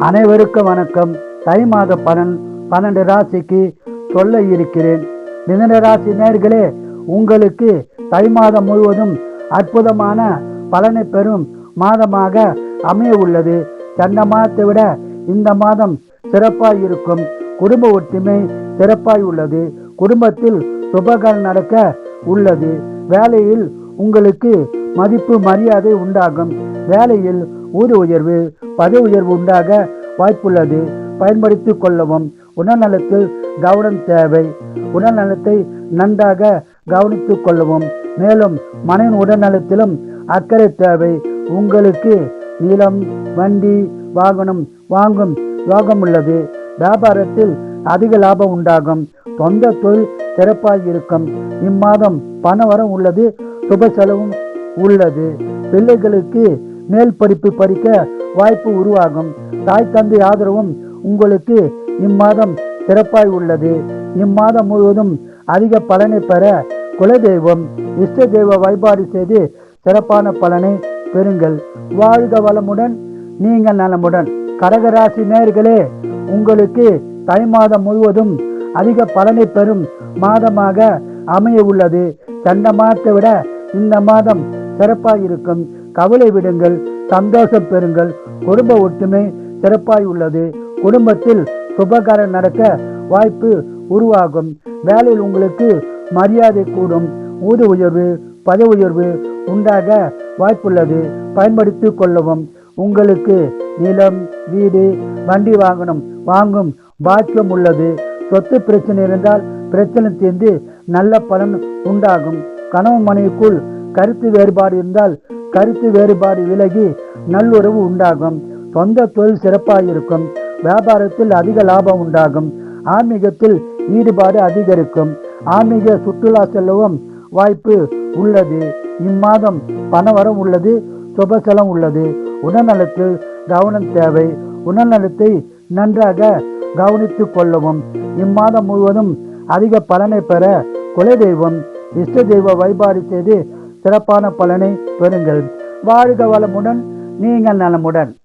அனைவருக்கும் வணக்கம். தை மாத பலன் பன்னெண்டு ராசிக்கு சொல்ல இருக்கிறேன். மிதன ராசி நேர்களே உங்களுக்கு தை மாதம் முழுவதும் அற்புதமான பலனை பெறும் மாதமாக அமைய உள்ளது. சென்ற மாதத்தை விட இந்த மாதம் சிறப்பாய் இருக்கும். குடும்ப ஒற்றுமை சிறப்பாய் உள்ளது. குடும்பத்தில் சுபகாரம் நடக்க உள்ளது. வேலையில் உங்களுக்கு மதிப்பு மரியாதை உண்டாகும். வேலையில் ஊதிய உயர்வு பதவி உயர்வு உண்டாக வாய்ப்புள்ளது. பயன்படுத்திக் கொள்ளவும் உடல்நலத்தில் கவனம் தேவை. உடல்நலத்தை நன்றாக கவனித்துக் கொள்ளவும் மேலும் மனைவின் உடல்நலத்திலும் அக்கறை தேவை. உங்களுக்கு நிலம் வண்டி வாகனம் வாங்கும் யோகம் உள்ளது வியாபாரத்தில் அதிக லாபம் உண்டாகும். சொந்த தொழில் சிறப்பாக இருக்கும். இம்மாதம் பண வரம் உள்ளது சுப செலவும் உள்ளது. பிள்ளைகளுக்கு மேல் படிப்பு படிக்க வாய்ப்பு உருவாகும். தாய் தந்தை ஆதரவும் உங்களுக்கு இம்மாதம் சிறப்பாய் உள்ளது. இம்மாதம் முழுவதும் அதிக பலனை பெற குலதெய்வம் இஷ்ட தெய்வ வழிபாடு செய்து சிறப்பான பலனை பெறுங்கள். வாழ்க வளமுடன் நீங்கள் நலமுடன். கடகராசி நேர்களே உங்களுக்கு தை மாதம் முழுவதும் அதிக பலனை பெறும் மாதமாக அமைய உள்ளது சென்ற மாதத்தை விட இந்த மாதம் சிறப்பாக இருக்கும் கவலை விடுங்கள் சந்தோஷம் பெறுங்கள். குடும்ப ஒற்றுமை சிறப்பாய் உள்ளது. குடும்பத்தில் சுபகாரம் நடக்க வாய்ப்பு உருவாகும். வேலையில் உங்களுக்கு மரியாதை கூடும். ஊதி உயர்வு பதவி உயர்வு உண்டாக வாய்ப்புள்ளது. பயன்படுத்திக் கொள்ளவும். உங்களுக்கு நிலம் வீடு வண்டி வாங்கணும் வாங்கும் பாக்கியம் உள்ளது. சொத்து பிரச்சனை இருந்தால் பிரச்சனை தீர்ந்து நல்ல பலன் உண்டாகும். கணவன் மனைவிக்குள் கருத்து வேறுபாடு இருந்தால் கருத்து வேறுபாடு விலகி நல்லுறவு உண்டாகும். சொந்த தொழில் சிறப்பாக இருக்கும் வியாபாரத்தில் அதிக லாபம் உண்டாகும். ஆன்மீகத்தில் ஈடுபாடு அதிகரிக்கும். ஆன்மீக சுற்றுலா செல்லவும் வாய்ப்பு உள்ளது. இம்மாதம் பணவரம் உள்ளது சுபசலம் உள்ளது. உடல்நலத்தில் கவனம் தேவை. உடல்நலத்தை நன்றாக கவனித்துக் கொள்ளவும். இம்மாதம் முழுவதும் அதிக பலனை பெற குலதெய்வம் இஷ்ட தெய்வ வழிபாடு செய்து சிறப்பான பலனை பெறுங்கள். வாழ்க வளமுடன் நீங்கள் நலமுடன்.